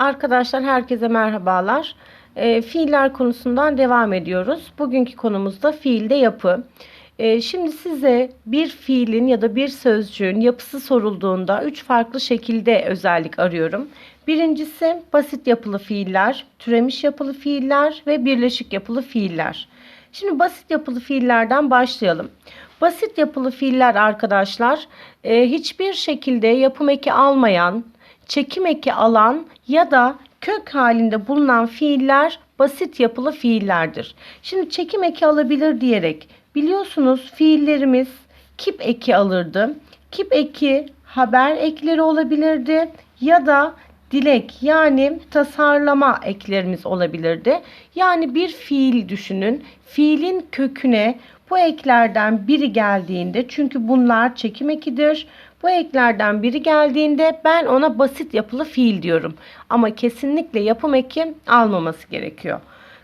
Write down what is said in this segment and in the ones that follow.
Arkadaşlar herkese merhabalar. E, fiiller konusundan devam ediyoruz. Bugünkü konumuz da fiilde yapı. E, şimdi size bir fiilin ya da bir sözcüğün yapısı sorulduğunda üç farklı şekilde özellik arıyorum. Birincisi basit yapılı fiiller, türemiş yapılı fiiller ve birleşik yapılı fiiller. Şimdi basit yapılı fiillerden başlayalım. Basit yapılı fiiller arkadaşlar e, hiçbir şekilde yapım eki almayan, çekim eki alan ya da kök halinde bulunan fiiller basit yapılı fiillerdir. Şimdi çekim eki alabilir diyerek biliyorsunuz fiillerimiz kip eki alırdı. Kip eki haber ekleri olabilirdi ya da dilek yani tasarlama eklerimiz olabilirdi. Yani bir fiil düşünün. Fiilin köküne bu eklerden biri geldiğinde çünkü bunlar çekim ekidir. Bu eklerden biri geldiğinde ben ona basit yapılı fiil diyorum. Ama kesinlikle yapım eki almaması gerekiyor.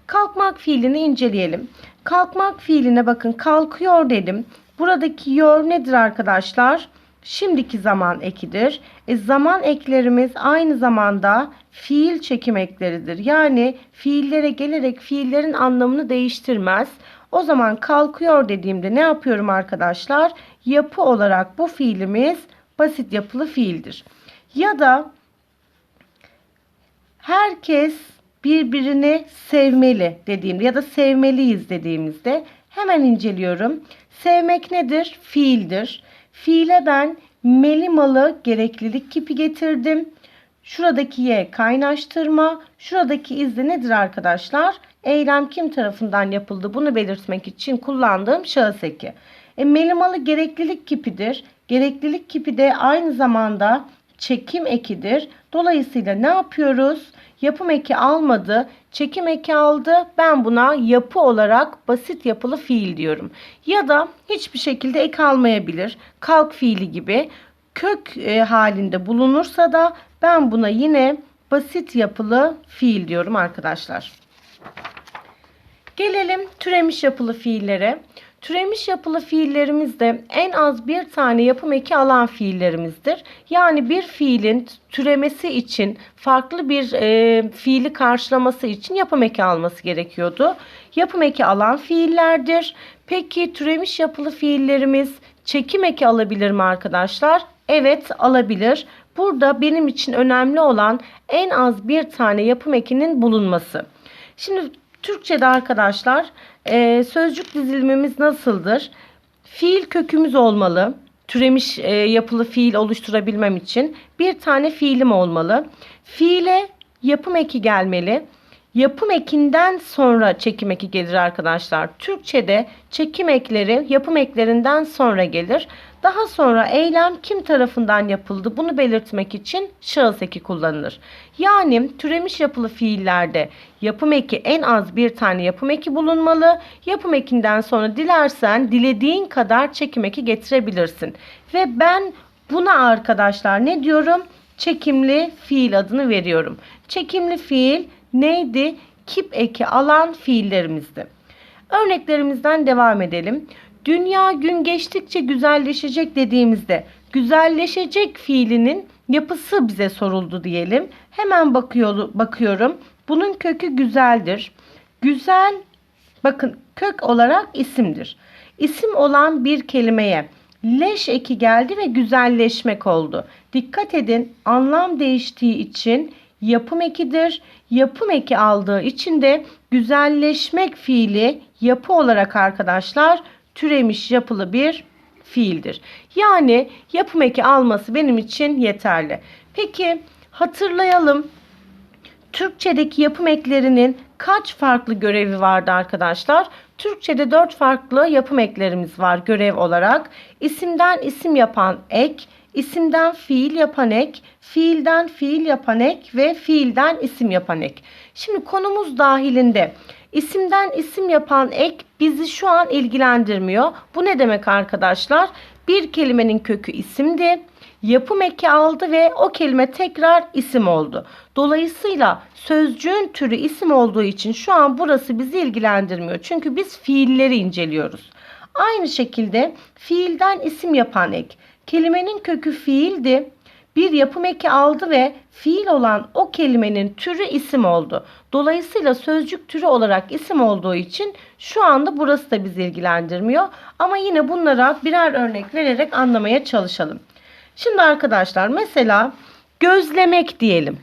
Kalkmak fiilini inceleyelim. Kalkmak fiiline bakın kalkıyor dedim. Buradaki yor nedir arkadaşlar? Şimdiki zaman ekidir. E, zaman eklerimiz aynı zamanda fiil çekim ekleridir. Yani fiillere gelerek fiillerin anlamını değiştirmez. O zaman kalkıyor dediğimde ne yapıyorum arkadaşlar? Yapı olarak bu fiilimiz basit yapılı fiildir. Ya da herkes birbirini sevmeli dediğimde ya da sevmeliyiz dediğimizde hemen inceliyorum. Sevmek nedir? Fiildir. Fiile ben melimalı gereklilik kipi getirdim. Şuradaki y kaynaştırma, şuradaki iz de nedir arkadaşlar? Eylem kim tarafından yapıldı bunu belirtmek için kullandığım şahıs eki. E, melimalı gereklilik kipidir. Gereklilik kipi de aynı zamanda çekim ekidir. Dolayısıyla ne yapıyoruz? Yapım eki almadı, çekim eki aldı. Ben buna yapı olarak basit yapılı fiil diyorum. Ya da hiçbir şekilde ek almayabilir. Kalk fiili gibi kök e, halinde bulunursa da ben buna yine basit yapılı fiil diyorum arkadaşlar. Gelelim türemiş yapılı fiillere. Türemiş yapılı fiillerimiz de en az bir tane yapım eki alan fiillerimizdir. Yani bir fiilin türemesi için farklı bir e, fiili karşılaması için yapım eki alması gerekiyordu. Yapım eki alan fiillerdir. Peki türemiş yapılı fiillerimiz çekim eki alabilir mi arkadaşlar? Evet alabilir. Burada benim için önemli olan en az bir tane yapım ekinin bulunması. Şimdi Türkçe'de arkadaşlar e, sözcük dizilimimiz nasıldır? Fiil kökümüz olmalı. Türemiş e, yapılı fiil oluşturabilmem için bir tane fiilim olmalı. Fiile yapım eki gelmeli. Yapım ekinden sonra çekim eki gelir arkadaşlar. Türkçe'de çekim ekleri yapım eklerinden sonra gelir. Daha sonra eylem kim tarafından yapıldı bunu belirtmek için şahıs eki kullanılır. Yani türemiş yapılı fiillerde yapım eki en az bir tane yapım eki bulunmalı. Yapım ekinden sonra dilersen dilediğin kadar çekim eki getirebilirsin. Ve ben buna arkadaşlar ne diyorum? Çekimli fiil adını veriyorum. Çekimli fiil neydi? Kip eki alan fiillerimizdi. Örneklerimizden devam edelim. Dünya gün geçtikçe güzelleşecek dediğimizde güzelleşecek fiilinin yapısı bize soruldu diyelim. Hemen bakıyor, bakıyorum. Bunun kökü güzeldir. Güzel bakın kök olarak isimdir. İsim olan bir kelimeye leş eki geldi ve güzelleşmek oldu. Dikkat edin anlam değiştiği için yapım ekidir. Yapım eki aldığı için de güzelleşmek fiili yapı olarak arkadaşlar türemiş yapılı bir fiildir. Yani yapım eki alması benim için yeterli. Peki hatırlayalım. Türkçedeki yapım eklerinin kaç farklı görevi vardı arkadaşlar? Türkçede 4 farklı yapım eklerimiz var görev olarak. İsimden isim yapan ek, isimden fiil yapan ek, fiilden fiil yapan ek ve fiilden isim yapan ek. Şimdi konumuz dahilinde isimden isim yapan ek bizi şu an ilgilendirmiyor. Bu ne demek arkadaşlar? Bir kelimenin kökü isimdi. Yapım eki aldı ve o kelime tekrar isim oldu. Dolayısıyla sözcüğün türü isim olduğu için şu an burası bizi ilgilendirmiyor. Çünkü biz fiilleri inceliyoruz. Aynı şekilde fiilden isim yapan ek. Kelimenin kökü fiildi. Bir yapım eki aldı ve fiil olan o kelimenin türü isim oldu. Dolayısıyla sözcük türü olarak isim olduğu için şu anda burası da bizi ilgilendirmiyor. Ama yine bunlara birer örnek vererek anlamaya çalışalım. Şimdi arkadaşlar mesela gözlemek diyelim.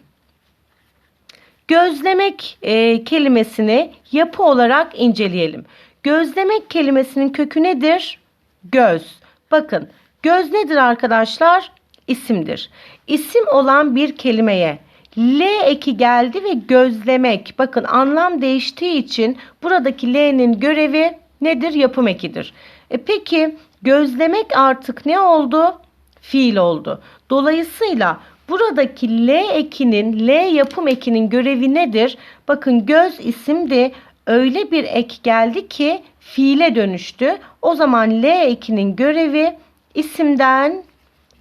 Gözlemek e, kelimesini yapı olarak inceleyelim. Gözlemek kelimesinin kökü nedir? Göz. Bakın göz nedir arkadaşlar? İsimdir. İsim olan bir kelimeye L eki geldi ve gözlemek. Bakın anlam değiştiği için buradaki L'nin görevi nedir? Yapım ekidir. E peki gözlemek artık ne oldu? Fiil oldu. Dolayısıyla buradaki L ekinin, L yapım ekinin görevi nedir? Bakın göz isimdi. Öyle bir ek geldi ki fiile dönüştü. O zaman L ekinin görevi isimden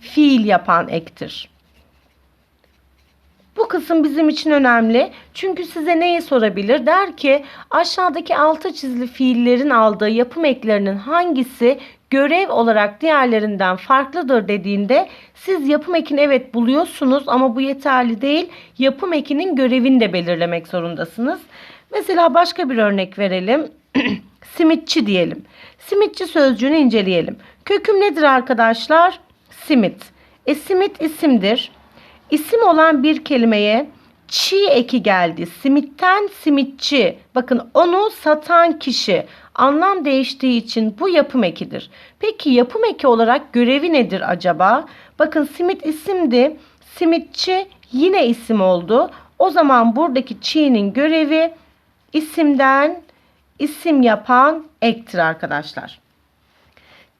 fiil yapan ektir. Bu kısım bizim için önemli. Çünkü size neyi sorabilir? Der ki aşağıdaki altı çizili fiillerin aldığı yapım eklerinin hangisi görev olarak diğerlerinden farklıdır dediğinde siz yapım ekini evet buluyorsunuz ama bu yeterli değil. Yapım ekinin görevini de belirlemek zorundasınız. Mesela başka bir örnek verelim. Simitçi diyelim. Simitçi sözcüğünü inceleyelim. Köküm nedir arkadaşlar? Simit. E simit isimdir. İsim olan bir kelimeye çi eki geldi. Simitten simitçi. Bakın onu satan kişi. Anlam değiştiği için bu yapım ekidir. Peki yapım eki olarak görevi nedir acaba? Bakın simit isimdi. Simitçi yine isim oldu. O zaman buradaki çi'nin görevi isimden isim yapan ektir arkadaşlar.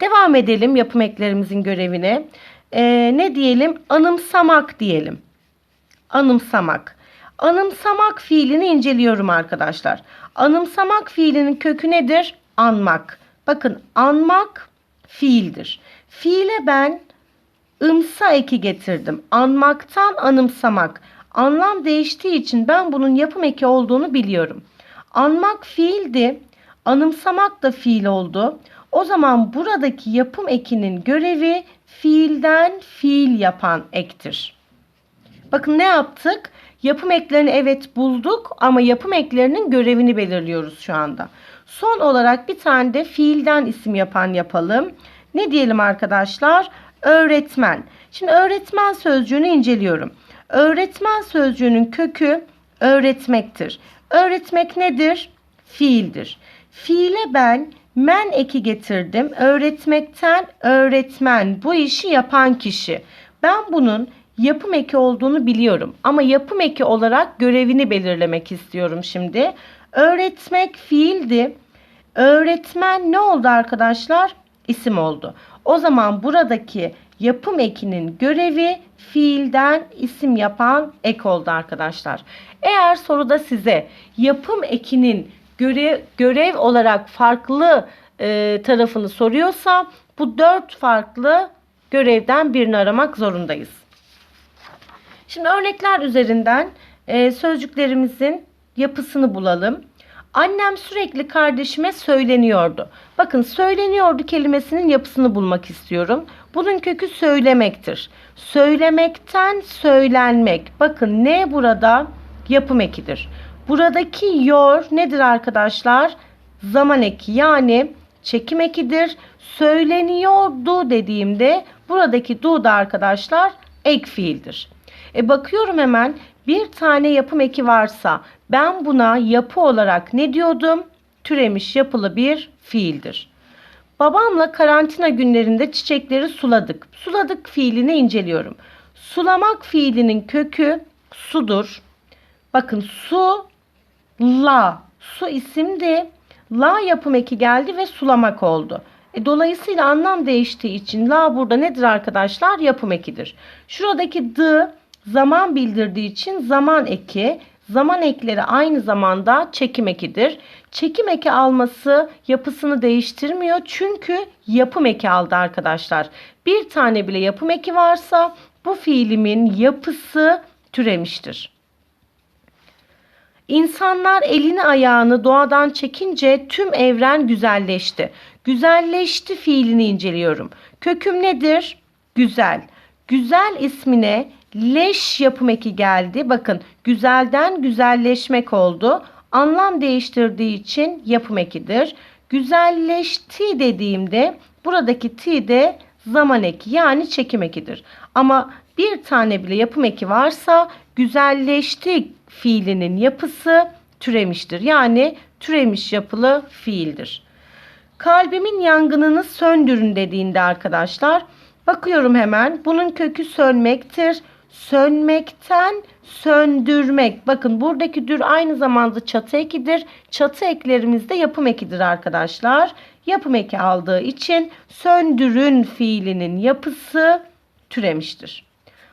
Devam edelim yapım eklerimizin görevine. Ee, ne diyelim? Anımsamak diyelim. Anımsamak. Anımsamak fiilini inceliyorum arkadaşlar. Anımsamak fiilinin kökü nedir? Anmak. Bakın anmak fiildir. Fiile ben ımsa eki getirdim. Anmaktan anımsamak. Anlam değiştiği için ben bunun yapım eki olduğunu biliyorum. Anmak fiildi. Anımsamak da fiil oldu. O zaman buradaki yapım ekinin görevi fiilden fiil yapan ektir. Bakın ne yaptık? Yapım eklerini evet bulduk ama yapım eklerinin görevini belirliyoruz şu anda. Son olarak bir tane de fiilden isim yapan yapalım. Ne diyelim arkadaşlar? Öğretmen. Şimdi öğretmen sözcüğünü inceliyorum. Öğretmen sözcüğünün kökü öğretmektir. Öğretmek nedir? Fiildir. Fiile ben men eki getirdim. Öğretmekten öğretmen bu işi yapan kişi. Ben bunun yapım eki olduğunu biliyorum ama yapım eki olarak görevini belirlemek istiyorum şimdi. Öğretmek fiildi. Öğretmen ne oldu arkadaşlar? İsim oldu. O zaman buradaki yapım ekinin görevi fiilden isim yapan ek oldu arkadaşlar. Eğer soruda size yapım ekinin görev, görev olarak farklı e, tarafını soruyorsa bu dört farklı görevden birini aramak zorundayız. Şimdi örnekler üzerinden e, sözcüklerimizin yapısını bulalım. Annem sürekli kardeşime söyleniyordu. Bakın söyleniyordu kelimesinin yapısını bulmak istiyorum. Bunun kökü söylemektir. Söylemekten söylenmek. Bakın ne burada? Yapım ekidir. Buradaki yor nedir arkadaşlar? Zaman eki yani çekim ekidir. Söyleniyordu dediğimde buradaki du da arkadaşlar ek fiildir. E bakıyorum hemen bir tane yapım eki varsa ben buna yapı olarak ne diyordum? Türemiş yapılı bir fiildir. Babamla karantina günlerinde çiçekleri suladık. Suladık fiilini inceliyorum. Sulamak fiilinin kökü sudur. Bakın su la. Su isimdi. La yapım eki geldi ve sulamak oldu. E, dolayısıyla anlam değiştiği için la burada nedir arkadaşlar? Yapım ekidir. Şuradaki d zaman bildirdiği için zaman eki. Zaman ekleri aynı zamanda çekim ekidir. Çekim eki alması yapısını değiştirmiyor çünkü yapım eki aldı arkadaşlar. Bir tane bile yapım eki varsa bu fiilimin yapısı türemiştir. İnsanlar elini ayağını doğadan çekince tüm evren güzelleşti. Güzelleşti fiilini inceliyorum. Köküm nedir? Güzel. Güzel ismine leş yapım eki geldi. Bakın güzelden güzelleşmek oldu. Anlam değiştirdiği için yapım ekidir. Güzelleşti dediğimde buradaki ti de zaman eki yani çekim ekidir. Ama bir tane bile yapım eki varsa güzelleşti fiilinin yapısı türemiştir. Yani türemiş yapılı fiildir. Kalbimin yangınını söndürün dediğinde arkadaşlar bakıyorum hemen bunun kökü sönmektir. Sönmekten söndürmek. Bakın buradaki dür aynı zamanda çatı ekidir. Çatı eklerimiz de yapım ekidir arkadaşlar. Yapım eki aldığı için söndürün fiilinin yapısı türemiştir.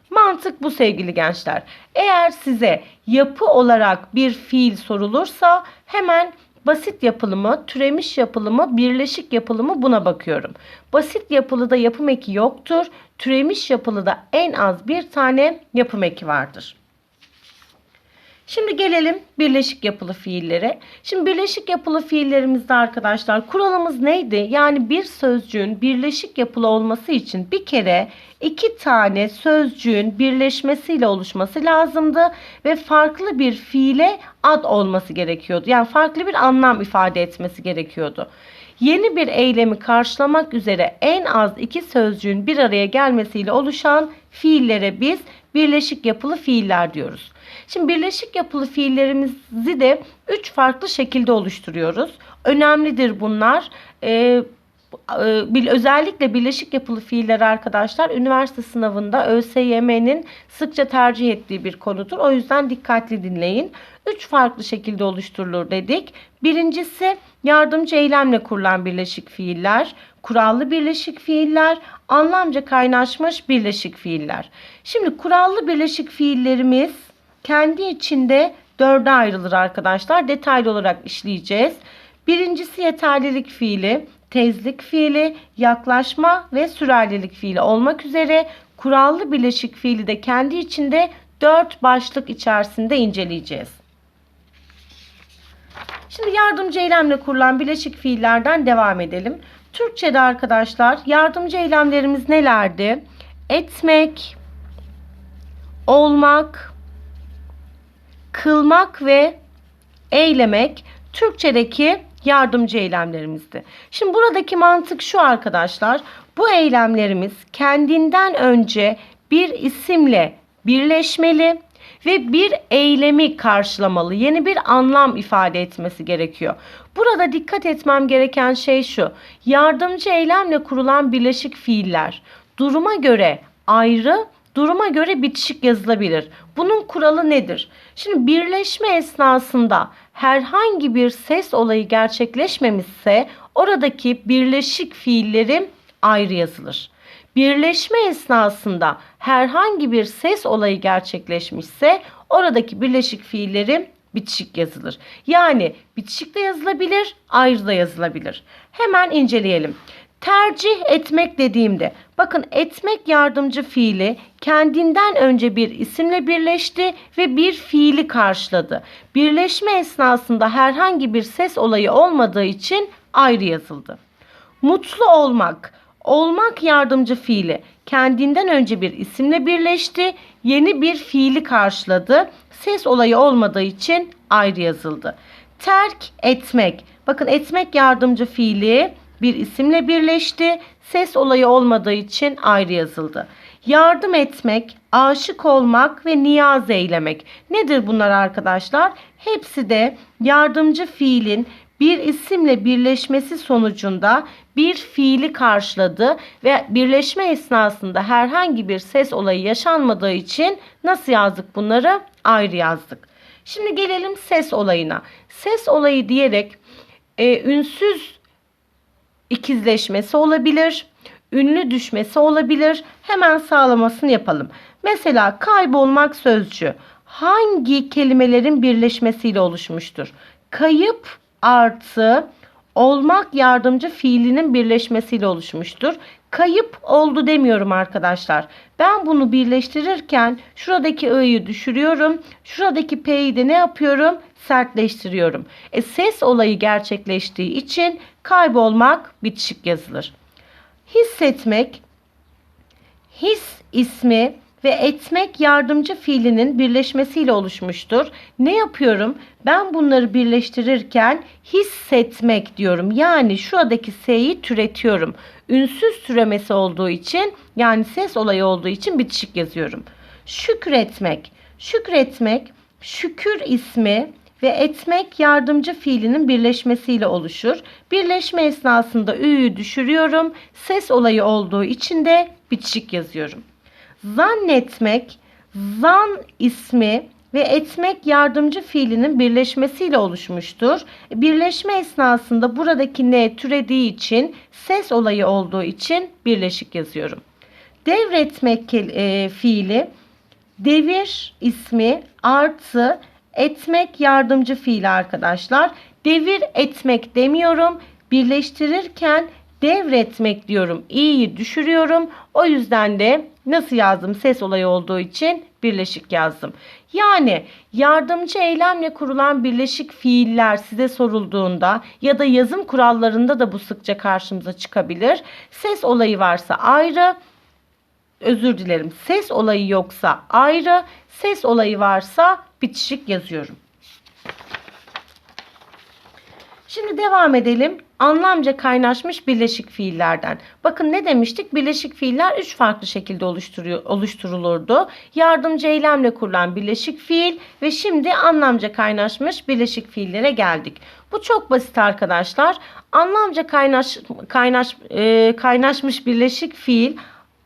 Mantık bu sevgili gençler. Eğer size yapı olarak bir fiil sorulursa hemen basit yapılı mı, türemiş yapılı mı, birleşik yapılı mı buna bakıyorum. Basit yapılıda yapım eki yoktur. Türemiş yapılıda en az bir tane yapım eki vardır. Şimdi gelelim birleşik yapılı fiillere. Şimdi birleşik yapılı fiillerimizde arkadaşlar kuralımız neydi? Yani bir sözcüğün birleşik yapılı olması için bir kere iki tane sözcüğün birleşmesiyle oluşması lazımdı ve farklı bir fiile ad olması gerekiyordu. Yani farklı bir anlam ifade etmesi gerekiyordu. Yeni bir eylemi karşılamak üzere en az iki sözcüğün bir araya gelmesiyle oluşan fiillere biz birleşik yapılı fiiller diyoruz. Şimdi birleşik yapılı fiillerimizi de üç farklı şekilde oluşturuyoruz. Önemlidir bunlar. Ee, özellikle birleşik yapılı fiiller arkadaşlar üniversite sınavında ÖSYM'nin sıkça tercih ettiği bir konudur. O yüzden dikkatli dinleyin. Üç farklı şekilde oluşturulur dedik. Birincisi yardımcı eylemle kurulan birleşik fiiller, kurallı birleşik fiiller, anlamca kaynaşmış birleşik fiiller. Şimdi kurallı birleşik fiillerimiz kendi içinde dörde ayrılır arkadaşlar. Detaylı olarak işleyeceğiz. Birincisi yeterlilik fiili, tezlik fiili, yaklaşma ve sürerlilik fiili olmak üzere kurallı birleşik fiili de kendi içinde dört başlık içerisinde inceleyeceğiz. Şimdi yardımcı eylemle kurulan bileşik fiillerden devam edelim. Türkçe'de arkadaşlar yardımcı eylemlerimiz nelerdi? Etmek, olmak, kılmak ve eylemek Türkçedeki yardımcı eylemlerimizdi. Şimdi buradaki mantık şu arkadaşlar. Bu eylemlerimiz kendinden önce bir isimle birleşmeli ve bir eylemi karşılamalı. Yeni bir anlam ifade etmesi gerekiyor. Burada dikkat etmem gereken şey şu. Yardımcı eylemle kurulan birleşik fiiller duruma göre ayrı duruma göre bitişik yazılabilir. Bunun kuralı nedir? Şimdi birleşme esnasında herhangi bir ses olayı gerçekleşmemişse oradaki birleşik fiillerim ayrı yazılır. Birleşme esnasında herhangi bir ses olayı gerçekleşmişse oradaki birleşik fiillerim bitişik yazılır. Yani bitişik de yazılabilir, ayrı da yazılabilir. Hemen inceleyelim. Tercih etmek dediğimde bakın etmek yardımcı fiili kendinden önce bir isimle birleşti ve bir fiili karşıladı. Birleşme esnasında herhangi bir ses olayı olmadığı için ayrı yazıldı. Mutlu olmak olmak yardımcı fiili kendinden önce bir isimle birleşti. Yeni bir fiili karşıladı. Ses olayı olmadığı için ayrı yazıldı. Terk etmek. Bakın etmek yardımcı fiili bir isimle birleşti. Ses olayı olmadığı için ayrı yazıldı. Yardım etmek, aşık olmak ve niyaz eylemek. Nedir bunlar arkadaşlar? Hepsi de yardımcı fiilin bir isimle birleşmesi sonucunda bir fiili karşıladı ve birleşme esnasında herhangi bir ses olayı yaşanmadığı için nasıl yazdık bunları? Ayrı yazdık. Şimdi gelelim ses olayına. Ses olayı diyerek e, ünsüz ikizleşmesi olabilir, ünlü düşmesi olabilir. Hemen sağlamasını yapalım. Mesela kaybolmak sözcüğü hangi kelimelerin birleşmesiyle oluşmuştur? Kayıp artı olmak yardımcı fiilinin birleşmesiyle oluşmuştur. Kayıp oldu demiyorum arkadaşlar. Ben bunu birleştirirken şuradaki i'yi düşürüyorum. Şuradaki p'yi de ne yapıyorum? Sertleştiriyorum. E, ses olayı gerçekleştiği için kaybolmak bitişik yazılır. Hissetmek his ismi ve etmek yardımcı fiilinin birleşmesiyle oluşmuştur. Ne yapıyorum? Ben bunları birleştirirken hissetmek diyorum. Yani şuradaki S'yi türetiyorum. Ünsüz türemesi olduğu için yani ses olayı olduğu için bitişik yazıyorum. Şükretmek. Şükretmek şükür ismi ve etmek yardımcı fiilinin birleşmesiyle oluşur. Birleşme esnasında ü'yü düşürüyorum. Ses olayı olduğu için de bitişik yazıyorum. Zannetmek, zan ismi ve etmek yardımcı fiilinin birleşmesiyle oluşmuştur. Birleşme esnasında buradaki ne türediği için ses olayı olduğu için birleşik yazıyorum. Devretmek e, fiili devir ismi artı etmek yardımcı fiil arkadaşlar. Devir etmek demiyorum. Birleştirirken devretmek diyorum. İ'yi düşürüyorum. O yüzden de nasıl yazdım? Ses olayı olduğu için birleşik yazdım. Yani yardımcı eylemle kurulan birleşik fiiller size sorulduğunda ya da yazım kurallarında da bu sıkça karşımıza çıkabilir. Ses olayı varsa ayrı, özür dilerim. Ses olayı yoksa ayrı, ses olayı varsa bitişik yazıyorum. Şimdi devam edelim. Anlamca kaynaşmış birleşik fiillerden. Bakın ne demiştik? Birleşik fiiller üç farklı şekilde oluşturuyor, oluşturulurdu. Yardımcı eylemle kurulan birleşik fiil ve şimdi anlamca kaynaşmış birleşik fiillere geldik. Bu çok basit arkadaşlar. Anlamca kaynaş, kaynaş, e, kaynaşmış birleşik fiil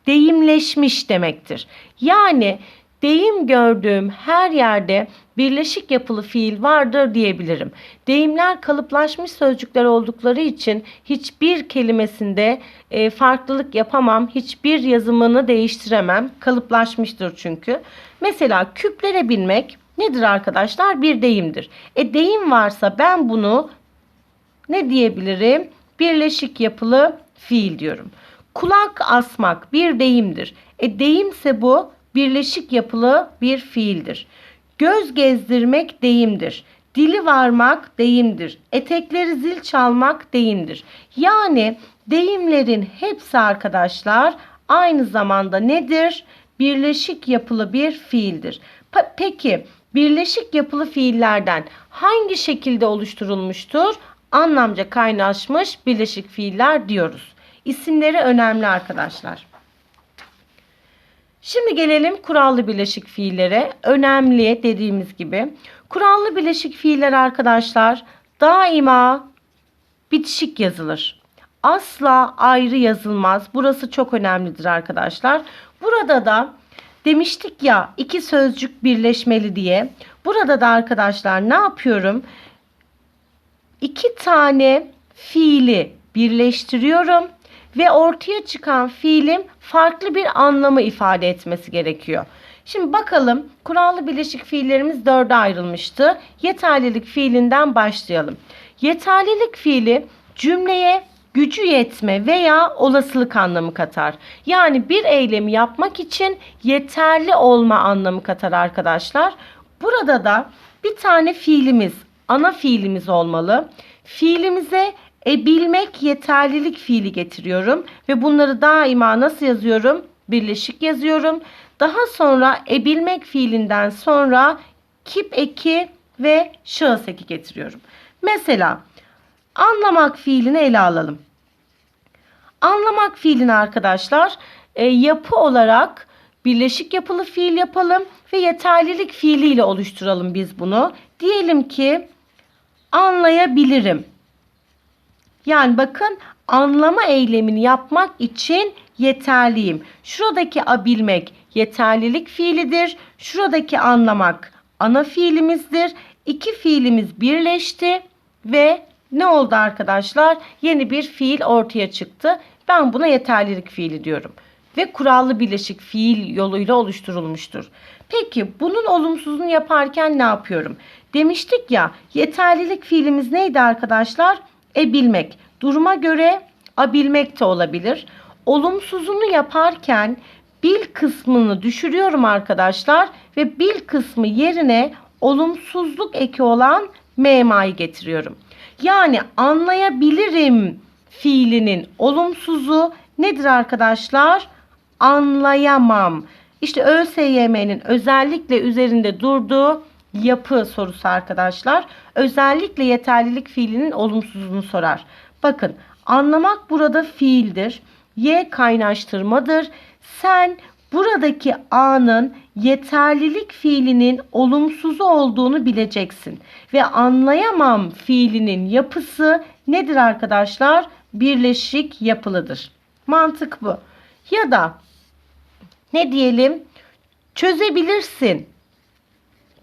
deyimleşmiş demektir. Yani deyim gördüğüm her yerde birleşik yapılı fiil vardır diyebilirim. Deyimler kalıplaşmış sözcükler oldukları için hiçbir kelimesinde e, farklılık yapamam. Hiçbir yazımını değiştiremem. Kalıplaşmıştır çünkü. Mesela küplere binmek nedir arkadaşlar? Bir deyimdir. E deyim varsa ben bunu ne diyebilirim? Birleşik yapılı fiil diyorum. Kulak asmak bir deyimdir. E deyimse bu birleşik yapılı bir fiildir. Göz gezdirmek deyimdir. Dili varmak deyimdir. Etekleri zil çalmak deyimdir. Yani deyimlerin hepsi arkadaşlar aynı zamanda nedir? Birleşik yapılı bir fiildir. Peki birleşik yapılı fiillerden hangi şekilde oluşturulmuştur? Anlamca kaynaşmış birleşik fiiller diyoruz. İsimleri önemli arkadaşlar. Şimdi gelelim kurallı birleşik fiillere. Önemli dediğimiz gibi. Kurallı birleşik fiiller arkadaşlar daima bitişik yazılır. Asla ayrı yazılmaz. Burası çok önemlidir arkadaşlar. Burada da demiştik ya iki sözcük birleşmeli diye. Burada da arkadaşlar ne yapıyorum? İki tane fiili birleştiriyorum ve ortaya çıkan fiilim farklı bir anlamı ifade etmesi gerekiyor. Şimdi bakalım kurallı birleşik fiillerimiz dörde ayrılmıştı. Yeterlilik fiilinden başlayalım. Yeterlilik fiili cümleye gücü yetme veya olasılık anlamı katar. Yani bir eylemi yapmak için yeterli olma anlamı katar arkadaşlar. Burada da bir tane fiilimiz, ana fiilimiz olmalı. Fiilimize e bilmek yeterlilik fiili getiriyorum ve bunları daima nasıl yazıyorum? Birleşik yazıyorum. Daha sonra e bilmek fiilinden sonra kip eki ve şahıs eki getiriyorum. Mesela anlamak fiilini ele alalım. Anlamak fiilini arkadaşlar e, yapı olarak birleşik yapılı fiil yapalım ve yeterlilik fiiliyle oluşturalım biz bunu. Diyelim ki anlayabilirim. Yani bakın anlama eylemini yapmak için yeterliyim. Şuradaki abilmek yeterlilik fiilidir. Şuradaki anlamak ana fiilimizdir. İki fiilimiz birleşti ve ne oldu arkadaşlar? Yeni bir fiil ortaya çıktı. Ben buna yeterlilik fiili diyorum. Ve kurallı birleşik fiil yoluyla oluşturulmuştur. Peki bunun olumsuzunu yaparken ne yapıyorum? Demiştik ya yeterlilik fiilimiz neydi arkadaşlar? E bilmek. Duruma göre abilmek de olabilir. Olumsuzunu yaparken bil kısmını düşürüyorum arkadaşlar ve bil kısmı yerine olumsuzluk eki olan mema'yı getiriyorum. Yani anlayabilirim fiilinin olumsuzu nedir arkadaşlar? anlayamam. İşte ÖSYM'nin özellikle üzerinde durduğu yapı sorusu arkadaşlar. Özellikle yeterlilik fiilinin olumsuzluğunu sorar. Bakın anlamak burada fiildir. Y kaynaştırmadır. Sen buradaki A'nın yeterlilik fiilinin olumsuzu olduğunu bileceksin. Ve anlayamam fiilinin yapısı nedir arkadaşlar? Birleşik yapılıdır. Mantık bu. Ya da ne diyelim? Çözebilirsin.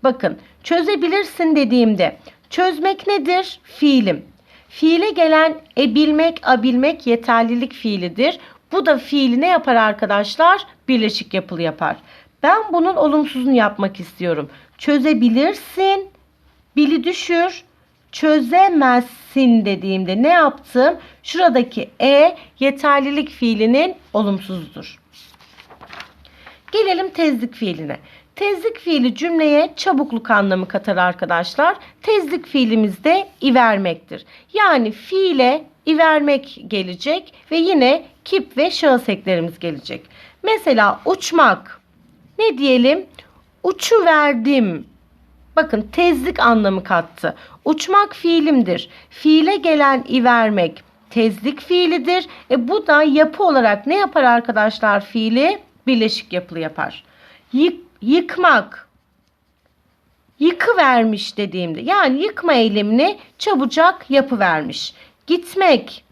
Bakın çözebilirsin dediğimde çözmek nedir? Fiilim. Fiile gelen ebilmek, abilmek yeterlilik fiilidir. Bu da fiili ne yapar arkadaşlar? Birleşik yapılı yapar. Ben bunun olumsuzunu yapmak istiyorum. Çözebilirsin, bili düşür, çözemezsin dediğimde ne yaptım? Şuradaki e yeterlilik fiilinin olumsuzudur. Gelelim tezlik fiiline. Tezlik fiili cümleye çabukluk anlamı katar arkadaşlar. Tezlik fiilimiz de ivermektir. Yani fiile ivermek gelecek ve yine kip ve şahıs eklerimiz gelecek. Mesela uçmak. Ne diyelim? Uçu verdim. Bakın tezlik anlamı kattı. Uçmak fiilimdir. Fiile gelen ivermek tezlik fiilidir. E bu da yapı olarak ne yapar arkadaşlar fiili? Birleşik yapılı yapar. Yık, yıkmak. Yıkı vermiş dediğimde yani yıkma eylemini çabucak yapı vermiş. Gitmek.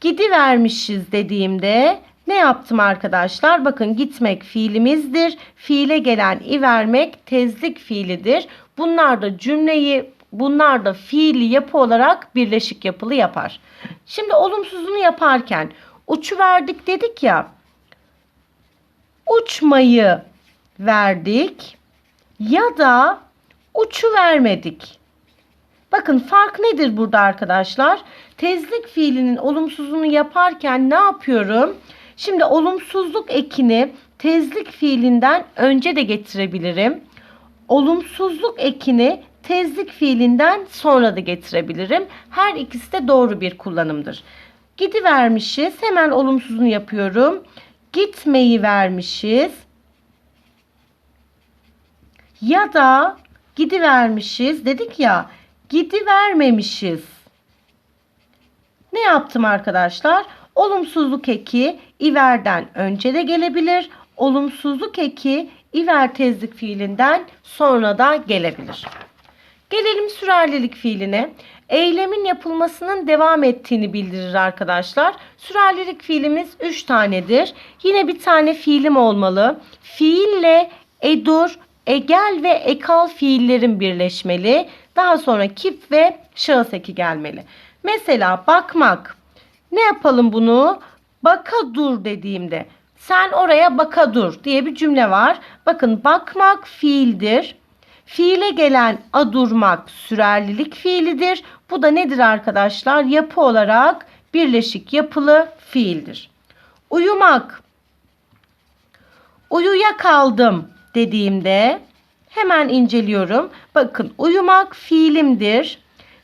Gidi vermişiz dediğimde ne yaptım arkadaşlar? Bakın gitmek fiilimizdir. Fiile gelen i vermek tezlik fiilidir. Bunlar da cümleyi bunlar da fiili yapı olarak birleşik yapılı yapar. Şimdi olumsuzunu yaparken uçu verdik dedik ya. Uçmayı verdik ya da uçu vermedik. Bakın fark nedir burada arkadaşlar? Tezlik fiilinin olumsuzunu yaparken ne yapıyorum? Şimdi olumsuzluk ekini tezlik fiilinden önce de getirebilirim. Olumsuzluk ekini tezlik fiilinden sonra da getirebilirim. Her ikisi de doğru bir kullanımdır. Gidi vermişiz. Hemen olumsuzunu yapıyorum. Gitmeyi vermişiz. Ya da gidi vermişiz. Dedik ya gidi vermemişiz. Ne yaptım arkadaşlar? Olumsuzluk eki iverden önce de gelebilir. Olumsuzluk eki iver tezlik fiilinden sonra da gelebilir. Gelelim sürerlilik fiiline. Eylemin yapılmasının devam ettiğini bildirir arkadaşlar. Sürerlilik fiilimiz 3 tanedir. Yine bir tane fiilim olmalı. Fiille edur, egel ve ekal fiillerin birleşmeli. Daha sonra kip ve şahıs eki gelmeli. Mesela bakmak. Ne yapalım bunu? Baka dur dediğimde sen oraya baka dur diye bir cümle var. Bakın bakmak fiildir. Fiile gelen a durmak sürerlilik fiilidir. Bu da nedir arkadaşlar? Yapı olarak birleşik yapılı fiildir. Uyumak. Uyuya kaldım dediğimde hemen inceliyorum. Bakın uyumak fiilimdir.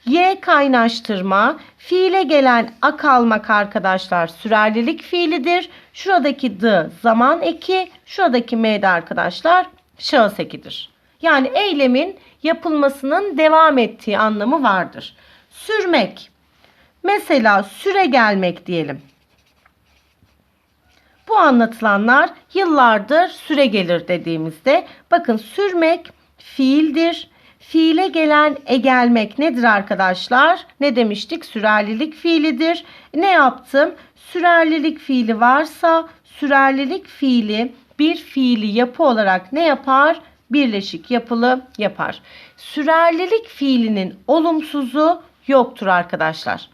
Y kaynaştırma, fiile gelen a kalmak arkadaşlar sürerlilik fiilidir. Şuradaki d zaman eki, şuradaki m de arkadaşlar şahıs ekidir. Yani eylemin yapılmasının devam ettiği anlamı vardır. Sürmek. Mesela süre gelmek diyelim. Bu anlatılanlar yıllardır süre gelir dediğimizde bakın sürmek fiildir. Fiile gelen e gelmek nedir arkadaşlar? Ne demiştik? Sürerlilik fiilidir. Ne yaptım? Sürerlilik fiili varsa sürerlilik fiili bir fiili yapı olarak ne yapar? Birleşik yapılı yapar. Sürerlilik fiilinin olumsuzu yoktur arkadaşlar.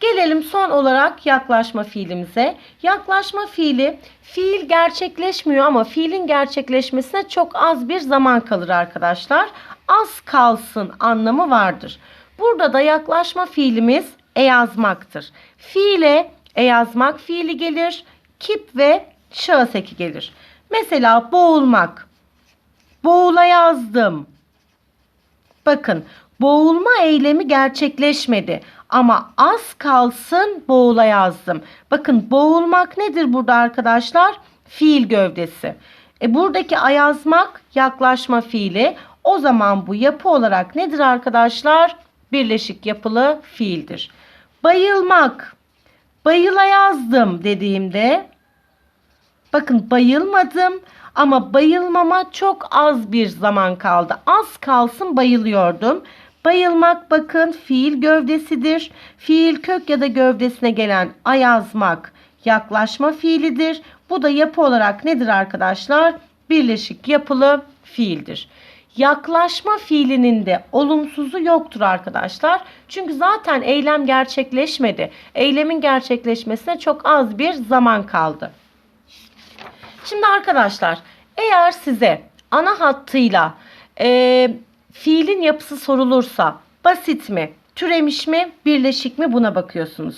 Gelelim son olarak yaklaşma fiilimize. Yaklaşma fiili fiil gerçekleşmiyor ama fiilin gerçekleşmesine çok az bir zaman kalır arkadaşlar. Az kalsın anlamı vardır. Burada da yaklaşma fiilimiz e yazmaktır. Fiile e yazmak fiili gelir. Kip ve şahıs eki gelir. Mesela boğulmak. Boğula yazdım. Bakın boğulma eylemi gerçekleşmedi Ama az kalsın boğula yazdım. Bakın boğulmak nedir burada arkadaşlar? Fiil gövdesi. E buradaki ayazmak yaklaşma fiili. O zaman bu yapı olarak nedir arkadaşlar? Birleşik yapılı fiildir. Bayılmak. Bayıla yazdım dediğimde bakın bayılmadım ama bayılmama çok az bir zaman kaldı. Az kalsın bayılıyordum. Bayılmak bakın fiil gövdesidir. Fiil kök ya da gövdesine gelen ayazmak yaklaşma fiilidir. Bu da yapı olarak nedir arkadaşlar? Birleşik yapılı fiildir. Yaklaşma fiilinin de olumsuzu yoktur arkadaşlar. Çünkü zaten eylem gerçekleşmedi. Eylemin gerçekleşmesine çok az bir zaman kaldı. Şimdi arkadaşlar eğer size ana hattıyla e, fiilin yapısı sorulursa basit mi, türemiş mi, birleşik mi buna bakıyorsunuz.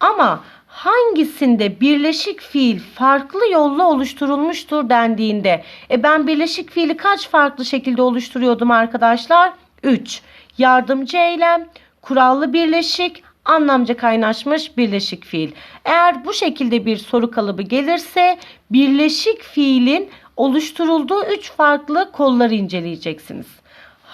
Ama hangisinde birleşik fiil farklı yolla oluşturulmuştur dendiğinde e ben birleşik fiili kaç farklı şekilde oluşturuyordum arkadaşlar? 3. Yardımcı eylem, kurallı birleşik, anlamca kaynaşmış birleşik fiil. Eğer bu şekilde bir soru kalıbı gelirse birleşik fiilin oluşturulduğu 3 farklı kolları inceleyeceksiniz.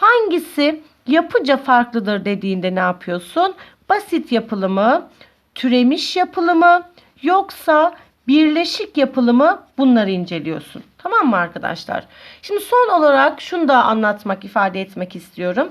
Hangisi yapıca farklıdır dediğinde ne yapıyorsun? Basit yapılı mı, türemiş yapılı mı yoksa birleşik yapılı mı bunları inceliyorsun. Tamam mı arkadaşlar? Şimdi son olarak şunu da anlatmak, ifade etmek istiyorum.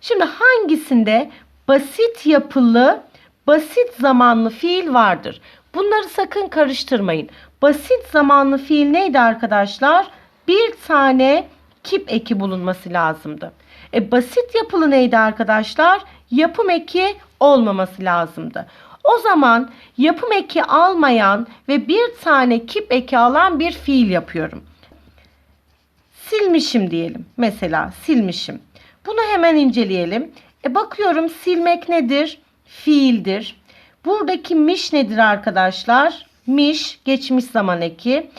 Şimdi hangisinde basit yapılı, basit zamanlı fiil vardır? Bunları sakın karıştırmayın. Basit zamanlı fiil neydi arkadaşlar? Bir tane kip eki bulunması lazımdı. E, basit yapılı neydi arkadaşlar? Yapım eki olmaması lazımdı. O zaman yapım eki almayan ve bir tane kip eki alan bir fiil yapıyorum. Silmişim diyelim. Mesela silmişim. Bunu hemen inceleyelim. E bakıyorum silmek nedir? Fiildir. Buradaki miş nedir arkadaşlar? Miş geçmiş zaman eki.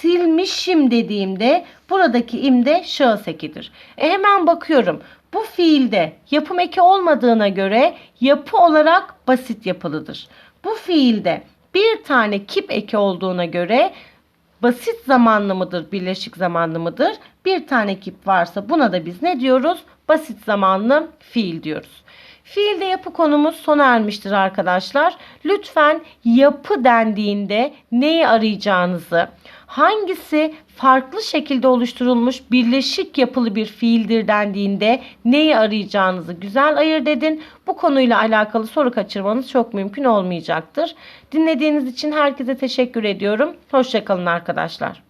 Silmişim dediğimde buradaki im de şahıs ekidir. E hemen bakıyorum. Bu fiilde yapım eki olmadığına göre yapı olarak basit yapılıdır. Bu fiilde bir tane kip eki olduğuna göre basit zamanlı mıdır, birleşik zamanlı mıdır? Bir tane kip varsa buna da biz ne diyoruz? Basit zamanlı fiil diyoruz. Fiilde yapı konumuz sona ermiştir arkadaşlar. Lütfen yapı dendiğinde neyi arayacağınızı, hangisi farklı şekilde oluşturulmuş birleşik yapılı bir fiildir dendiğinde neyi arayacağınızı güzel ayırt edin. Bu konuyla alakalı soru kaçırmanız çok mümkün olmayacaktır. Dinlediğiniz için herkese teşekkür ediyorum. Hoşçakalın arkadaşlar.